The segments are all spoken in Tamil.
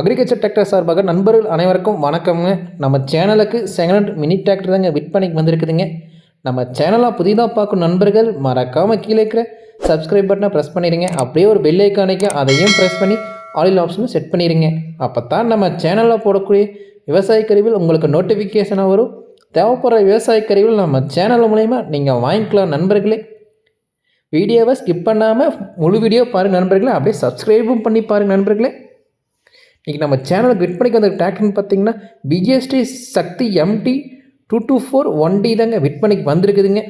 அக்ரிகல்ச்சர் டிராக்டர் சார்பாக நண்பர்கள் அனைவருக்கும் வணக்கம்ங்க. நம்ம சேனலுக்கு செகண்ட் மினி டிராக்டர் தாங்க விற்பனைக்கு வந்திருக்குதுங்க. நம்ம சேனலாக புதிதாக பார்க்கும் நண்பர்கள் மறக்காமல் கீழே இருக்கிற சப்ஸ்கிரைப் பட்டனை ப்ரெஸ் பண்ணிடுங்க. அப்படியே ஒரு பெல் ஐக்கானைக்கும் அதையும் ப்ரெஸ் பண்ணி ஆல் ஆப்ஷனும் செட் பண்ணிடுங்க. அப்போ தான் நம்ம சேனலில் போடக்கூடிய விவசாய கருவிகள் உங்களுக்கு நோட்டிஃபிகேஷனாக வரும். தேவைப்படுற விவசாய கருவிகள் நம்ம சேனல் மூலயமா நீங்கள் வாங்கிக்கலாம் நண்பர்களே. வீடியோவை ஸ்கிப் பண்ணாமல் முழு வீடியோ பாருங்கள் நண்பர்களே. அப்படியே சப்ஸ்கிரைபும் பண்ணி பாருங்கள் நண்பர்களே. இன்றைக்கி நம்ம சேனலுக்கு விற்பனைக்கு வந்த டிராக்டர்னு பார்த்தீங்கன்னா PGST Shakti MT two two four one D தாங்க விற்பனைக்கு வந்திருக்குதுங்க.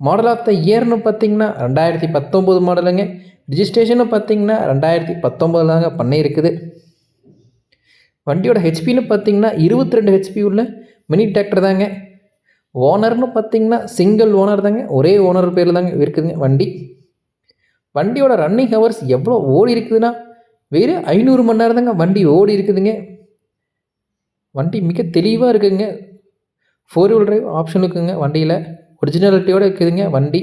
மாடல் ஆஃப் த இயர்னு பார்த்தீங்கன்னா ரெண்டாயிரத்தி பத்தொம்போது மாடலுங்க ரிஜிஸ்ட்ரேஷனும் பார்த்தீங்கன்னா ரெண்டாயிரத்தி பத்தொம்போது தாங்க பண்ணியிருக்குது. வண்டியோட ஹெச்பின்னு பார்த்தீங்கன்னா இருபத்தி ரெண்டு ஹெச்பி உள்ள மினி டிராக்டர் தாங்க. ஓனர்னு பார்த்தீங்கன்னா சிங்கிள் ஓனர் தாங்க. ஒரே ஓனர் பேரில் தாங்க இருக்குதுங்க வண்டி. வண்டியோட ரன்னிங் ஹவர்ஸ் எவ்வளோ ஓடி இருக்குதுன்னா வெறும் ஐநூறு மணி நேரம் தாங்க வண்டி ஓடி இருக்குதுங்க. வண்டி மிக தெளிவாக இருக்குதுங்க ஃபோர் வீல் டிரைவ் ஆப்ஷன் இருக்குதுங்க வண்டியில். ஒரிஜினாலிட்டியோடு இருக்குதுங்க வண்டி.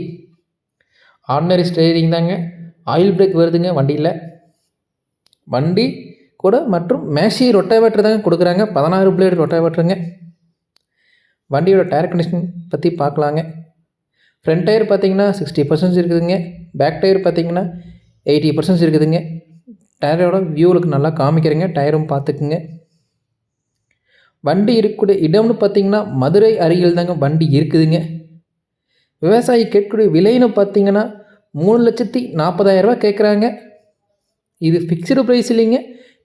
ஆர்டினரி ஸ்டேரிங் தாங்க. ஆயில் பிரேக் வருதுங்க வண்டியில். வண்டி கூட மற்றும் மேஷி ரொட்டாவேட்டர் தாங்க கொடுக்குறாங்க. பதினாறு பிளேடு ரொட்டாவேட்டருங்க வண்டியோட டயர் கண்டிஷன் பற்றி பார்க்கலாங்க. ஃப்ரண்ட் டயர் பார்த்தீங்கன்னா சிக்ஸ்டி பர்சன்ட் இருக்குதுங்க. பேக் டயர் பார்த்தீங்கன்னா எயிட்டி பர்சன்ட் இருக்குதுங்க. டயரோட வியூவுக்கு நல்லா காமிக்கிறேங்க. டயரும் பார்த்துக்குங்க. வண்டி இருக்கக்கூடிய இடம்னு பார்த்தீங்கன்னா மதுரை அருகில் தாங்க வண்டி இருக்குதுங்க. விவசாயி கேட்கக்கூடிய விலைன்னு பார்த்தீங்கன்னா மூணு லட்சத்தி நாற்பதாயிரரூபா கேட்குறாங்க. இது ஃபிக்ஸ்டு ப்ரைஸ் இல்லைங்க.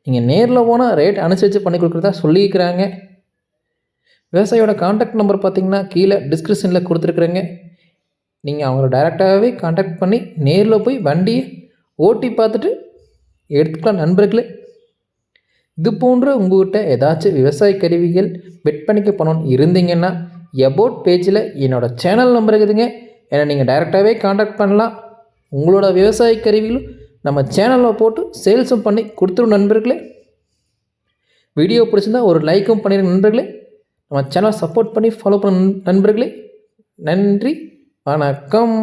நீங்கள் நேரில் போனால் ரேட் அனுசரித்து பண்ணி கொடுக்குறதா சொல்லியிருக்கிறாங்க. விவசாயியோட காண்டாக்ட் நம்பர் பார்த்தீங்கன்னா கீழே டிஸ்கிரிப்ஷனில் கொடுத்துருக்குறேங்க. நீங்கள் அவங்கள டைரெக்டாகவே காண்டாக்ட் பண்ணி நேரில் போய் வண்டியை ஓட்டி பார்த்துட்டு எடுத்துக்கலாம் நண்பர்களே. இது போன்ற உங்கள்கிட்ட ஏதாச்சும் விவசாய கருவிகள் விற்பனைக்கு பண்ணணும்னு இருந்தீங்கன்னா எபோட் பேஜில் என்னோடய சேனல் நம்பர் இருக்குதுங்க. என்னை நீங்கள் டைரெக்டாகவே காண்டாக்ட் பண்ணலாம். உங்களோட விவசாய கருவிகளும் நம்ம சேனலில் போட்டு சேல்ஸும் பண்ணி கொடுத்துரும் நண்பர்களே. வீடியோ பிடிச்சிருந்தா ஒரு லைக்கும் பண்ணிடுங்க நண்பர்களே. நம்ம சேனல் சப்போர்ட் பண்ணி ஃபாலோ பண்ண நண்பர்களே. நன்றி. வணக்கம்.